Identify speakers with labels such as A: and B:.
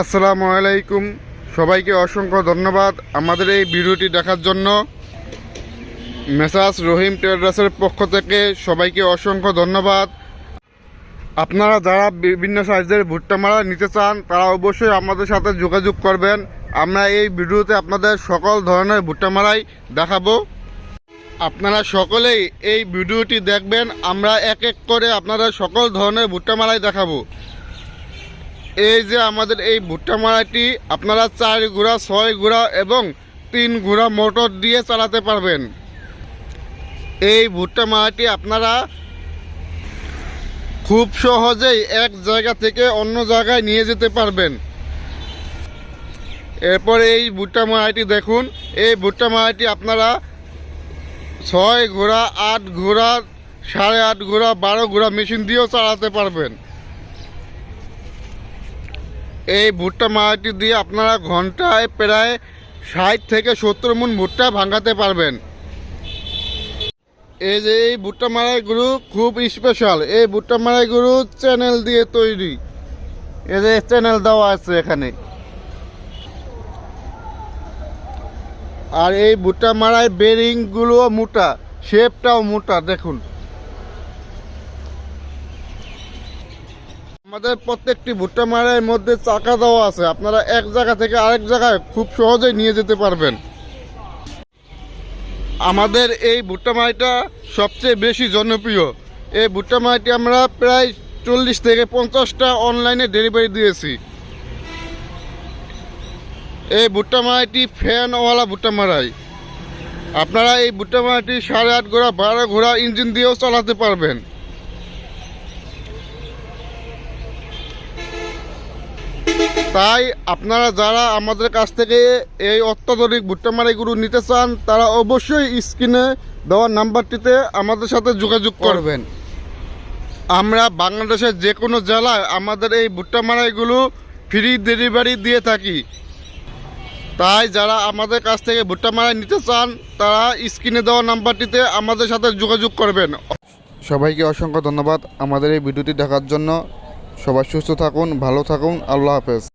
A: আসসালামু আলাইকুম। সবাইকে অসংখ্য ধন্যবাদ আমাদের এই ভিডিওটি দেখার জন্য। মেসাজ রহিম ট্রেডার্সের পক্ষ থেকে সবাইকে অসংখ্য ধন্যবাদ। আপনারা যারা বিভিন্ন সাইজের ভুট্টা মারা নিতে চান, তারা অবশ্যই আমাদের সাথে যোগাযোগ করবেন। আমরা এই ভিডিওতে আপনাদের সকল ধরনের ভুট্টা মারাই দেখাবো। আপনারা সকলেই এই ভিডিওটি দেখবেন, আমরা এক এক করে আপনাদের সকল ধরনের ভুট্টা মারাই দেখাবো। এই যে আমাদের এই ভুট্টা মারাটি আপনারা চার ঘোড়া, ছয় ঘোড়া এবং তিন ঘোড়া মোটর দিয়ে চালাতে পারবেন। এই ভুট্টা মারাটি আপনারা খুব সহজেই এক জায়গা থেকে অন্য জায়গায় নিয়ে যেতে পারবেন। এরপর এই ভুট্টা মারাটি দেখুন, এই ভুট্টা মারাটি আপনারা ছয় ঘোড়া, আট ঘোড়া, সাড়ে আট ঘোড়া, বারো ঘোড়া মেশিন দিয়েও চালাতে পারবেন। এই ভুট্টা মারাটি দিয়ে আপনারা ঘন্টায় প্রায় ষাট থেকে সত্তর মন ভুট্টা ভাঙাতে পারবেন। এই যে এই ভুট্টা মারাই গরু খুব স্পেশাল এই ভুট্টা মারাই গরু চ্যানেল দিয়ে তৈরি। এই যে চ্যানেল দেওয়া আছে এখানে। আর এই ভুট্টা মারাই বেরিংগুলো মোটা শেপটাও মোটা, দেখুন। আমাদের প্রত্যেকটি ভুট্টা মারাইয়ের মধ্যে চাকা দেওয়া আছে। আপনারা এক জায়গা থেকে আরেক জায়গায় খুব সহজেই নিয়ে যেতে পারবেন। আমাদের এই ভুট্টা মারাইটা সবচেয়ে বেশি জনপ্রিয়। এই ভুট্টা মারাইটি আমরা প্রায় চল্লিশ থেকে পঞ্চাশটা অনলাইনে ডেলিভারি দিয়েছি। এই ভুট্টা মারাইটি ফ্যানওয়ালা ভুট্টা মারাই। আপনারা এই ভুট্টা মারাইটি সাড়ে আট ঘোড়া, বারো ঘোড়া ইঞ্জিন দিয়েও চালাতে পারবেন। তাই আপনারা যারা আমাদের কাছ থেকে এই অত্যাধুনিক ভুট্টা মারাইগুলো নিতে চান তারা অবশ্যই স্ক্রিনে দেওয়া নাম্বারটিতে আমাদের সাথে যোগাযোগ করবেন। আমরা বাংলাদেশের যে কোনো জেলায় আমাদের এই ভুট্টা মারাইগুলো ফ্রি ডেলিভারি দিয়ে থাকি। তাই যারা আমাদের কাছ থেকে ভুট্টা মারাই নিতে চান তারা স্ক্রিনে দেওয়া নাম্বারটিতে আমাদের সাথে যোগাযোগ করবেন। সবাইকে অসংখ্য ধন্যবাদ আমাদের এই ভিডিওটি দেখার জন্য। সবাই সুস্থ থাকুন ভালো থাকুন আল্লাহ হাফেজ।